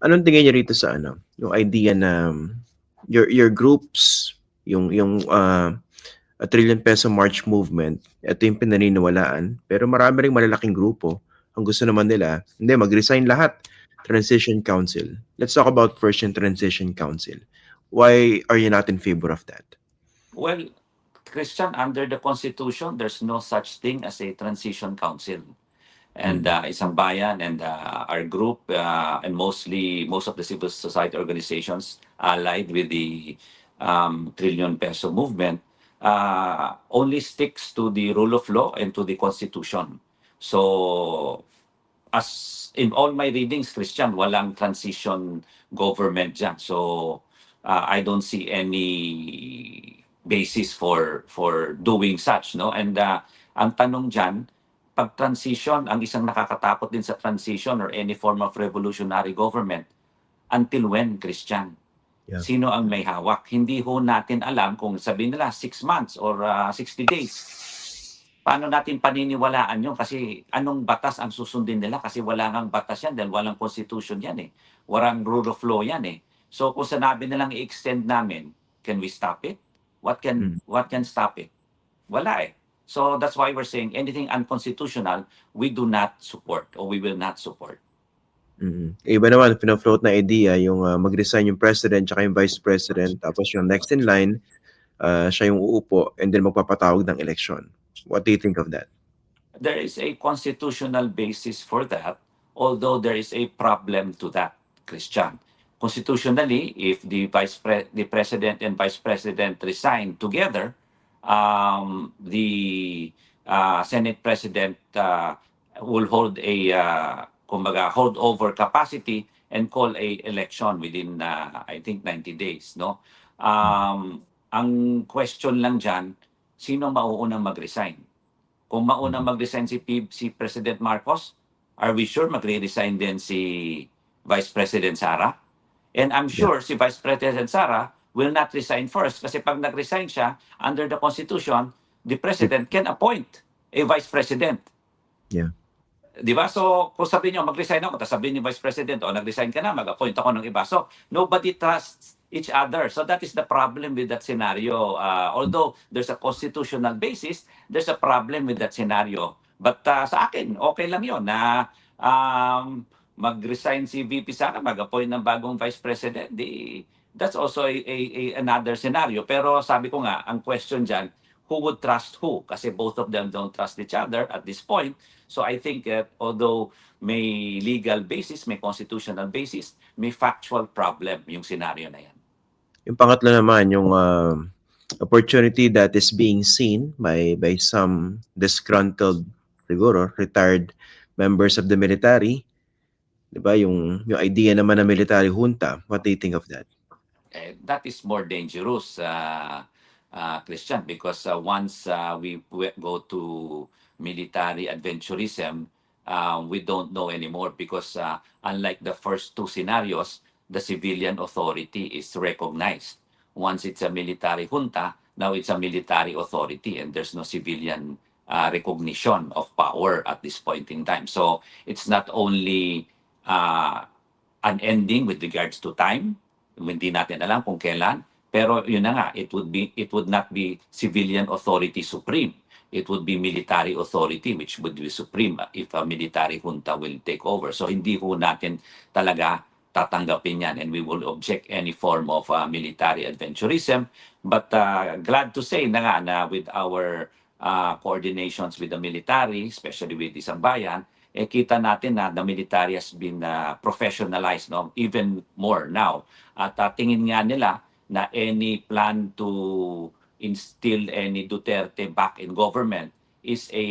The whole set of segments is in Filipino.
Anong tingin niyo rito sa ano, yung idea na um, your your groups, yung yung uh, a trillion peso march movement, ito yung pinaniniwalaan, pero marami ring malalaking grupo ang gusto naman nila, hindi, mag-resign lahat. Transition Council. Let's talk about first yung Transition Council. Why are you not in favor of that? Well, Christian, under the Constitution, there's no such thing as a transition council. And uh, isang bayan and uh, our group uh, and mostly most of the civil society organizations allied with the um, trillion peso movement uh, only sticks to the rule of law and to the Constitution. So, as in all my readings, Christian, walang transition government dyan. So, uh, I don't see any basis for for doing such, no? And uh, ang tanong dyan, pag transition, ang isang nakakatakot din sa transition or any form of revolutionary government, until when, Christian? Yeah. Sino ang may hawak? Hindi ho natin alam kung sabihin nila 6 months or uh, 60 days. Paano natin paniniwalaan yun? Kasi anong batas ang susundin nila? Kasi wala ngang batas yan dahil walang constitution yan eh. Walang rule of law yan eh. So kung sanabi nilang i-extend namin, can we stop it? What can what can stop it? Wala eh. So that's why we're saying anything unconstitutional, we do not support or we will not support. mm Iba naman, pina-float na idea yung uh, mag-resign yung president tsaka yung vice president, tapos yung next in line, uh, siya yung uupo and then magpapatawag ng election. What do you think of that? There is a constitutional basis for that, although there is a problem to that, Christian. Constitutionally, if the vice pre- the president and vice president resign together, um, the uh, Senate president uh, will hold a uh, kumbaga holdover capacity and call a election within uh, I think 90 days, no? Um, ang question lang diyan, sino mauunang mag-resign? Kung maunang mag-resign si, P- si President Marcos, are we sure magre-resign din si Vice President Sara? And I'm sure si Vice President Sara will not resign first kasi pag nag-resign siya, under the Constitution, the President can appoint a Vice President. Yeah. Di ba? So, kung sabihin nyo, mag-resign ako, tapos sabihin ni Vice President, o nag-resign ka na, mag-appoint ako ng iba. So, nobody trusts each other. So, that is the problem with that scenario. Uh, although there's a constitutional basis, there's a problem with that scenario. But uh, sa akin, okay lang yon na um, mag-resign si VP Sara, mag-appoint ng bagong Vice President. Di, that's also a, a, a, another scenario. Pero sabi ko nga, ang question dyan, who would trust who? Kasi both of them don't trust each other at this point. So I think that although may legal basis, may constitutional basis, may factual problem yung scenario na yan. Yung pangatlo naman, yung uh, opportunity that is being seen by by some disgruntled siguro retired members of the military. 'Di ba? Yung yung idea naman ng military junta. What do you think of that? Eh, that is more dangerous, uh, uh, Christian, because uh, once uh, we we go to military adventurism, uh, we don't know anymore because uh, unlike the first two scenarios, the civilian authority is recognized. Once it's a military junta, now it's a military authority and there's no civilian uh, recognition of power at this point in time. So it's not only uh, an ending with regards to time, hindi natin alam kung kailan, pero yun na nga, it would be it would not be civilian authority supreme. It would be military authority which would be supreme if a military junta will take over. So hindi ho natin talaga tatanggapin yan and we will object any form of uh, military adventurism. But uh, glad to say na nga na with our uh, coordinations with the military, especially with isang bayan, eh kita natin na the military has been uh, professionalized no? Even more now. At uh, tingin nga nila na any plan to instill any Duterte back in government is a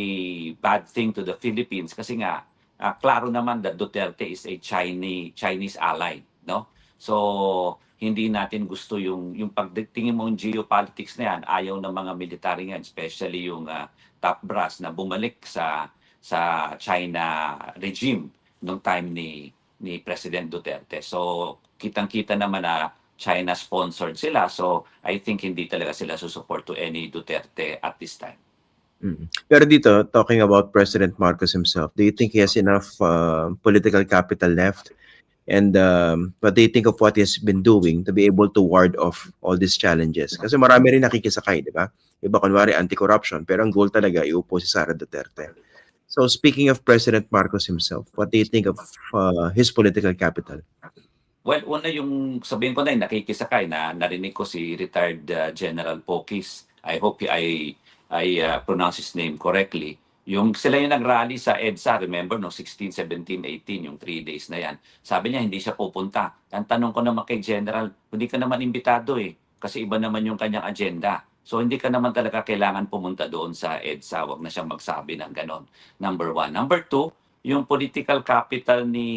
bad thing to the Philippines. Kasi nga uh, klaro naman that Duterte is a Chinese Chinese ally no? So hindi natin gusto yung yung pagtingin mo yung geopolitics na yan ayaw ng mga military ngayon especially yung uh, top brass na bumalik sa sa China regime nung time ni ni President Duterte. So kitang-kita naman na China sponsored sila. So I think hindi talaga sila susupport to any Duterte at this time. Mm. Pero dito, talking about President Marcos himself, do you think he has enough uh, political capital left and um, what they think of what he has been doing to be able to ward off all these challenges. Kasi marami rin nakikisakay, di ba? Iba kunwari anti-corruption, pero ang goal talaga iupo si Sara Duterte. So speaking of President Marcos himself, what do you think of uh, his political capital? Well, una yung sabihin ko na yung nakikisakay na narinig ko si retired uh, General Pokis. I hope I I uh, pronounce his name correctly. Yung sila yung nag-rally sa EDSA, remember, no, 16, 17, 18, yung 3 days na yan. Sabi niya, hindi siya pupunta. Ang tanong ko naman kay General, hindi ka naman imbitado eh. Kasi iba naman yung kanyang agenda. So hindi ka naman talaga kailangan pumunta doon sa EDSA. Huwag na siyang magsabi ng ganon. Number one. Number two, yung political capital ni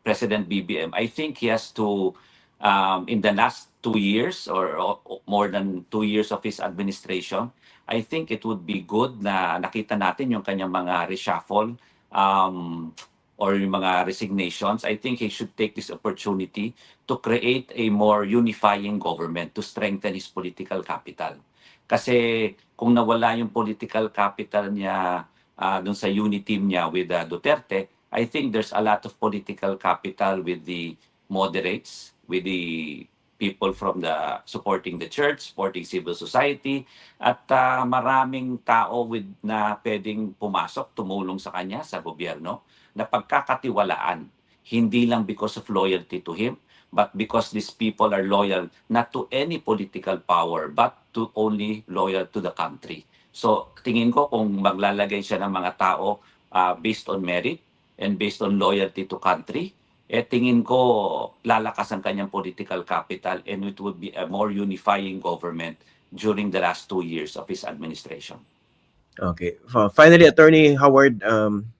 President BBM, I think he has to, um, in the last two years or, or more than two years of his administration, I think it would be good na nakita natin yung kanyang mga reshuffle um, or yung mga resignations. I think he should take this opportunity to create a more unifying government to strengthen his political capital. Kasi kung nawala yung political capital niya uh, dun sa unity team niya with uh, Duterte, I think there's a lot of political capital with the moderates, with the people from the supporting the church, supporting civil society, at uh, maraming tao with na pwedeng pumasok, tumulong sa kanya sa gobyerno na pagkakatiwalaan, hindi lang because of loyalty to him, but because these people are loyal not to any political power, but to only loyal to the country. So tingin ko kung maglalagay siya ng mga tao uh, based on merit and based on loyalty to country, eh tingin ko lalakas ang kanyang political capital and it would be a more unifying government during the last two years of his administration. Okay. Finally, Attorney Howard, um,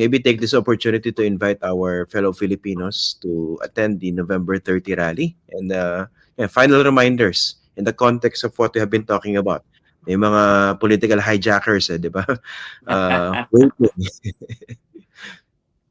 maybe take this opportunity to invite our fellow Filipinos to attend the November 30 rally and uh, yeah, final reminders in the context of what we have been talking about. May mga political hijackers, eh, di ba? Uh.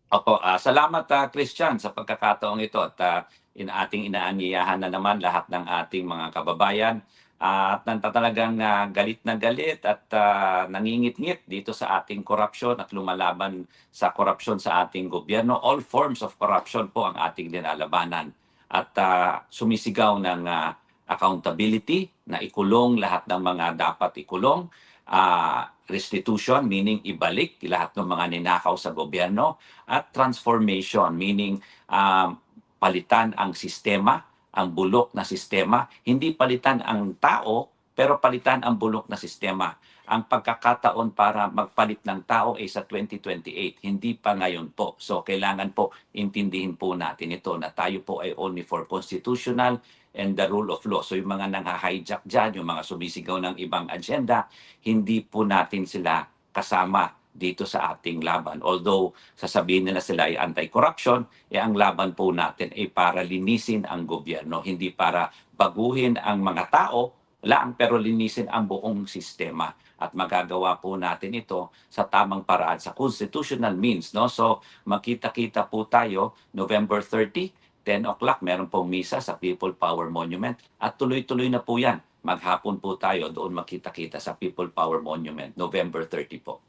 Opo, ah, salamat ah, Christian sa pagkakataong ito at ah, in ating inaanyayahan na naman lahat ng ating mga kababayan at uh, talagang ah, galit na galit at ah, nangingit-ngit dito sa ating korupsyon at lumalaban sa korupsyon sa ating gobyerno. All forms of corruption po ang ating dinalabanan. At ah, sumisigaw ng ah, accountability na ikulong lahat ng mga dapat ikulong. Ah, restitution meaning ibalik lahat ng mga ninakaw sa gobyerno. At transformation meaning um, palitan ang sistema, ang bulok na sistema, hindi palitan ang tao pero palitan ang bulok na sistema. Ang pagkakataon para magpalit ng tao ay sa 2028, hindi pa ngayon po. So kailangan po intindihin po natin ito na tayo po ay only for constitutional and the rule of law. So yung mga nang-hijack dyan, yung mga sumisigaw ng ibang agenda, hindi po natin sila kasama dito sa ating laban. Although sasabihin nila sila ay anti-corruption, eh ang laban po natin ay para linisin ang gobyerno, hindi para baguhin ang mga tao lang pero linisin ang buong sistema. At magagawa po natin ito sa tamang paraan sa constitutional means no? So makita-kita po tayo November 30 10 o'clock meron pong misa sa People Power Monument. At tuloy-tuloy na po yan. Maghapon po tayo doon makita-kita sa People Power Monument November 30 po